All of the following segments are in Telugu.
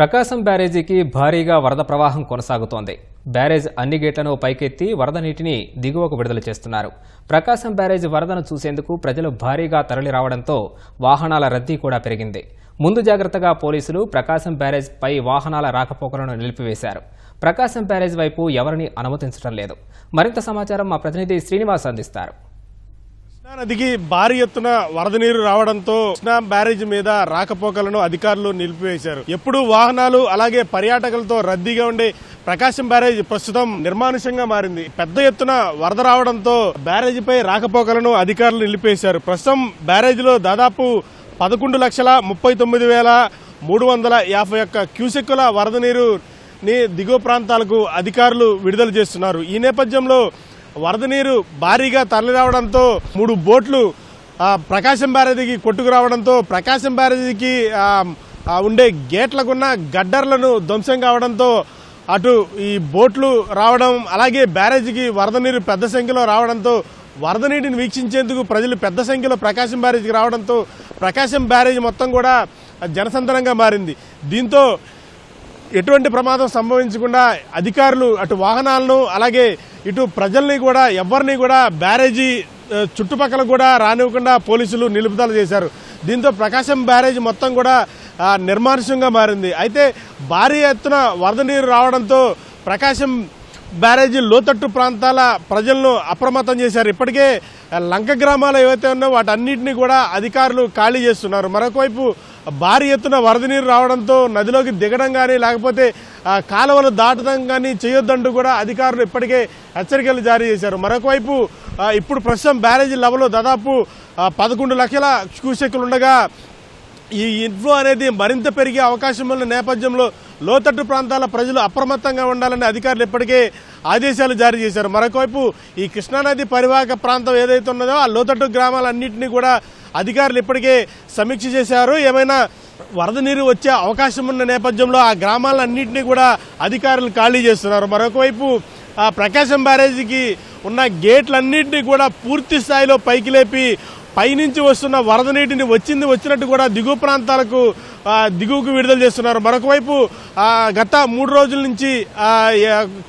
ప్రకాశం బ్యారేజీకి భారీగా వరద ప్రవాహం కొనసాగుతోంది. బ్యారేజ్ అన్ని గేట్లను పైకెత్తి వరద నీటిని దిగువకు విడుదల చేస్తున్నారు. ప్రకాశం బ్యారేజ్ వరదను చూసేందుకు ప్రజలు భారీగా తరలి రావడంతో వాహనాల రద్దీ కూడా పెరిగింది. ముందు జాగ్రత్తగా పోలీసులు ప్రకాశం బ్యారేజ్ పై వాహనాల రాకపోకలను నిలిపివేశారు. ప్రకాశం బ్యారేజ్ వైపు ఎవరిని అనుమతించడం లేదు. మరింత సమాచారం మా ప్రతినిధి శ్రీనివాస్ అందిస్తారు. నదికి భారీ ఎత్తున వరద నీరు రావడంతో కృష్ణా బ్యారేజ్ మీద రాకపోకలను అధికారులు నిలిపివేశారు. ఎప్పుడు వాహనాలు అలాగే పర్యాటకులతో రద్దీగా ఉండే ప్రకాశం బ్యారేజ్ ప్రస్తుతం నిర్మానుషంగా మారింది. పెద్ద ఎత్తున వరద రావడంతో బ్యారేజీపై రాకపోకలను అధికారులు నిలిపేశారు ప్రస్తుతం బ్యారేజీలో దాదాపు పదకొండు లక్షల ముప్పై తొమ్మిది వేల మూడు వందల యాభై ఒక్క క్యూసెక్కుల వరద నీరుని దిగువ ప్రాంతాలకు అధికారులు విడుదల చేస్తున్నారు. ఈ నేపథ్యంలో వరద నీరు భారీగా తరలిరావడంతో మూడు బోట్లు ప్రకాశం బ్యారేజీకి కొట్టుకు రావడంతో ప్రకాశం బ్యారేజీకి ఉండే గేట్లకున్న గడ్డర్లను ధ్వంసం కావడంతో అటు ఈ బోట్లు రావడం అలాగే బ్యారేజీకి వరద నీరు పెద్ద సంఖ్యలో రావడంతో వరద నీటిని వీక్షించేందుకు ప్రజలు పెద్ద సంఖ్యలో ప్రకాశం బ్యారేజీకి రావడంతో ప్రకాశం బ్యారేజీ మొత్తం కూడా జనసందనంగా మారింది. దీంతో ఎటువంటి ప్రమాదం సంభవించకుండా అధికారులు అటు వాహనాలను అలాగే ఇటు ప్రజల్ని కూడా ఎవరిని కూడా బ్యారేజీ చుట్టుపక్కల కూడా రానివ్వకుండా పోలీసులు నిలుపుదల చేశారు. దీంతో ప్రకాశం బ్యారేజ్ మొత్తం కూడా నిర్మానుష్యంగా మారింది. అయితే భారీ ఎత్తున వరద నీరు రావడంతో ప్రకాశం బ్యారేజీ లోతట్టు ప్రాంతాల ప్రజలను అప్రమత్తం చేశారు. ఇప్పటికే లంక గ్రామాలు ఏవైతే ఉన్నాయో వాటన్నిటిని కూడా అధికారులు ఖాళీ చేస్తున్నారు. మరొకవైపు భారీ ఎత్తున వరద నీరు రావడంతో నదిలోకి దిగడం కానీ లేకపోతే కాలువలు దాటడం కానీ చేయొద్దంటూ కూడా అధికారులు ఇప్పటికే హెచ్చరికలు జారీ చేశారు. మరొకవైపు ఇప్పుడు ప్రస్తుతం బ్యారేజీ లెవెల్ దాదాపు పదకొండు లక్షల క్యూసెక్లు ఉండగా ఈ ఇన్ఫ్లో అనేది మరింత పెరిగే అవకాశం ఉన్న నేపథ్యంలో లోతట్టు ప్రాంతాల ప్రజలు అప్రమత్తంగా ఉండాలని అధికారులు ఇప్పటికే ఆదేశాలు జారీ చేశారు. మరొకవైపు ఈ కృష్ణానది పరివాహక ప్రాంతం ఏదైతే ఉన్నదో ఆ లోతట్టు గ్రామాలన్నింటినీ కూడా అధికారులు ఇప్పటికే సమీక్ష చేశారు. ఏమైనా వరద నీరు వచ్చే అవకాశం ఉన్న నేపథ్యంలో ఆ గ్రామాలన్నింటినీ కూడా అధికారులు ఖాళీ చేస్తున్నారు. మరొకవైపు ఆ ప్రకాశం బ్యారేజీకి ఉన్న గేట్లన్నింటినీ కూడా పూర్తి స్థాయిలో పైకి లేపి పైనుంచి వస్తున్న వరద నీటిని వచ్చింది వచ్చినట్టు కూడా దిగువ ప్రాంతాలకు దిగువకు విడుదల చేస్తున్నారు. మరొక వైపు గత మూడు రోజుల నుంచి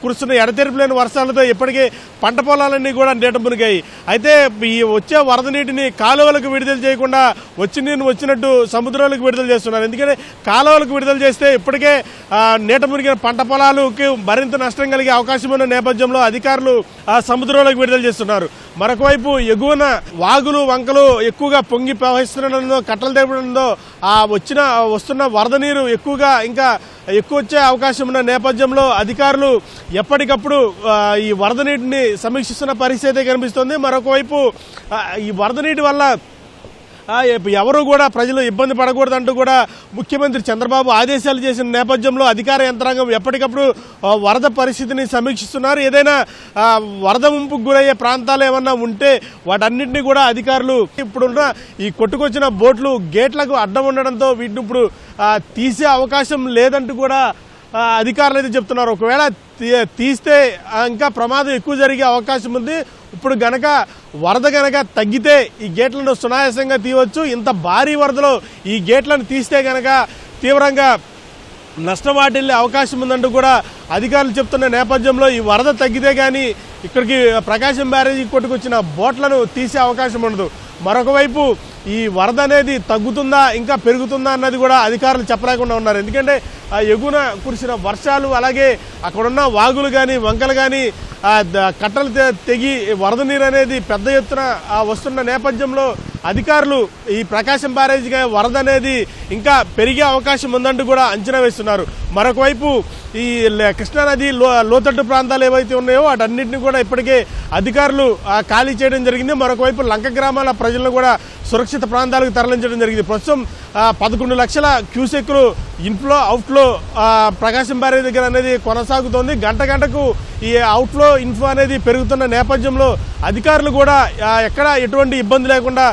కురుస్తున్న ఎడతెరిపి లేని వర్షాలతో ఇప్పటికే పంట పొలాలన్నీ కూడా నీట మునిగాయి. అయితే ఈ వచ్చే వరద నీటిని కాలువలకు విడుదల చేయకుండా వచ్చి నీరు వచ్చినట్టు సముద్రాలకు విడుదల చేస్తున్నారు. ఎందుకంటే కాలువలకు విడుదల చేస్తే ఇప్పటికే నీట మునిగిన పంట పొలాలకు మరింత నష్టం కలిగే అవకాశం ఉన్న నేపథ్యంలో అధికారులు సముద్రంలోకి విడుదల చేస్తున్నారు. మరొక వైపు ఎగువన వాగులు వంకలు ఎక్కువగా పొంగి ప్రవహిస్తుండడంతో కట్టలు తెప్పడంతో ఆ వచ్చిన వస్తున్న వరద నీరు ఎక్కువగా ఇంకా ఎక్కువ వచ్చే అవకాశం ఉన్న నేపథ్యంలో అధికారులు ఎప్పటికప్పుడు ఈ వరద నీటిని సమీక్షిస్తున్న పరిస్థితి కనిపిస్తుంది. మరొకవైపు ఈ వరద నీటి వల్ల ఎవరు కూడా ప్రజలు ఇబ్బంది పడకూడదంటూ కూడా ముఖ్యమంత్రి చంద్రబాబు ఆదేశాలు చేసిన నేపథ్యంలో అధికార యంత్రాంగం ఎప్పటికప్పుడు వరద పరిస్థితిని సమీక్షిస్తున్నారు. ఏదైనా వరద ముంపుకు గురయ్యే ప్రాంతాలు ఏమన్నా ఉంటే వాటన్నింటినీ కూడా అధికారులు ఇప్పుడున్న ఈ కొట్టుకొచ్చిన బోట్లు గేట్లకు అడ్డం ఉండడంతో వీటిని ఇప్పుడు తీసే అవకాశం లేదంటూ కూడా అధికారులు అయితే చెప్తున్నారు. ఒకవేళ తీ- తీస్తే ఇంకా ప్రమాదం ఎక్కువ జరిగే అవకాశం ఉంది. ఇప్పుడు గనక వరద గనక తగ్గితే ఈ గేట్లను సునాయాసంగా తీయవచ్చు. ఇంత భారీ వరదలో ఈ గేట్లను తీస్తే గనక తీవ్రంగా నష్టం వాటిల్లే అవకాశం ఉందంటూ కూడా అధికారులు చెప్తున్న నేపథ్యంలో ఈ వరద తగ్గితే కానీ ఇక్కడికి ప్రకాశం బ్యారేజీ కొట్టుకొచ్చిన బోట్లను తీసే అవకాశం ఉండదు. మరొక వైపు ఈ వరద అనేది తగ్గుతుందా ఇంకా పెరుగుతుందా అన్నది కూడా అధికారులు చెప్పలేకుండా ఉన్నారు. ఎందుకంటే ఆ ఎగున కురిసిన వర్షాలు అలాగే అక్కడున్న వాగులు కానీ వంకలు కానీ కట్టలు తెగి వరద నీరు అనేది పెద్ద ఎత్తున వస్తున్న నేపథ్యంలో అధికారులు ఈ ప్రకాశం బ్యారేజ్గా వరద అనేది ఇంకా పెరిగే అవకాశం ఉందంటూ కూడా అంచనా వేస్తున్నారు. మరొకవైపు ఈ కృష్ణానది లో లోతట్టు ప్రాంతాలు ఏవైతే ఉన్నాయో వాటన్నింటినీ కూడా ఇప్పటికే అధికారులు ఖాళీ చేయడం జరిగింది. మరొకవైపు లంక గ్రామాల ప్రజలను కూడా సురక్షిత ప్రాంతాలకు తరలించడం జరిగింది. ప్రస్తుతం పదకొండు లక్షల క్యూసెక్లు ఇన్ఫ్లో అవుట్ఫ్లో ప్రకాశం బ్యారేజ్ దగ్గర అనేది కొనసాగుతోంది. గంట గంటకు ఈ అవుట్లో ఇన్ఫ్లో అనేది పెరుగుతున్న నేపథ్యంలో అధికారులు కూడా ఎక్కడ ఎటువంటి ఇబ్బంది లేకుండా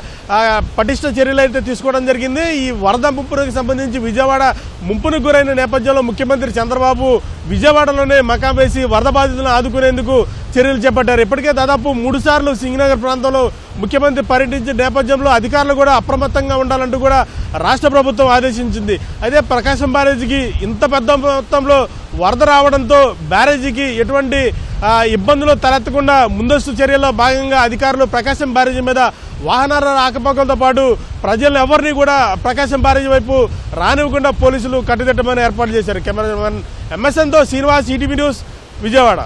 పటిష్ట చర్యలు అయితే తీసుకోవడం జరిగింది. ఈ వరద ముంపునకు సంబంధించి విజయవాడ ముంపునకు గురైన నేపథ్యంలో ముఖ్యమంత్రి చంద్రబాబు విజయవాడలోనే మకాం వేసి వరద బాధితులను ఆదుకునేందుకు చర్యలు చేపట్టారు. ఇప్పటికే దాదాపు మూడు సార్లు సింగనగర్ ప్రాంతంలో ముఖ్యమంత్రి పర్యటించిన నేపథ్యంలో అధికారులు కూడా అప్రమత్తంగా ఉండాలంటూ కూడా రాష్ట్ర ప్రభుత్వం ఆదేశించింది. అయితే ప్రకాశం బ్యారేజీకి ఇంత పెద్ద మొత్తంలో వరద రావడంతో బ్యారేజీకి ఎటువంటి ఇబ్బందులు తలెత్తకుండా ముందస్తు చర్యల్లో భాగంగా అధికారులు ప్రకాశం బ్యారేజీ మీద వాహనాల రాకపోకలతో పాటు ప్రజలు ఎవరిని కూడా ప్రకాశం బ్యారేజీ వైపు రానివ్వకుండా పోలీసులు కట్టుదిట్టమని ఏర్పాటు చేశారు. కెమెరామెన్ ఎంఎస్ఎన్తో శ్రీనివాస్ ఈటీవీ న్యూస్ విజయవాడ.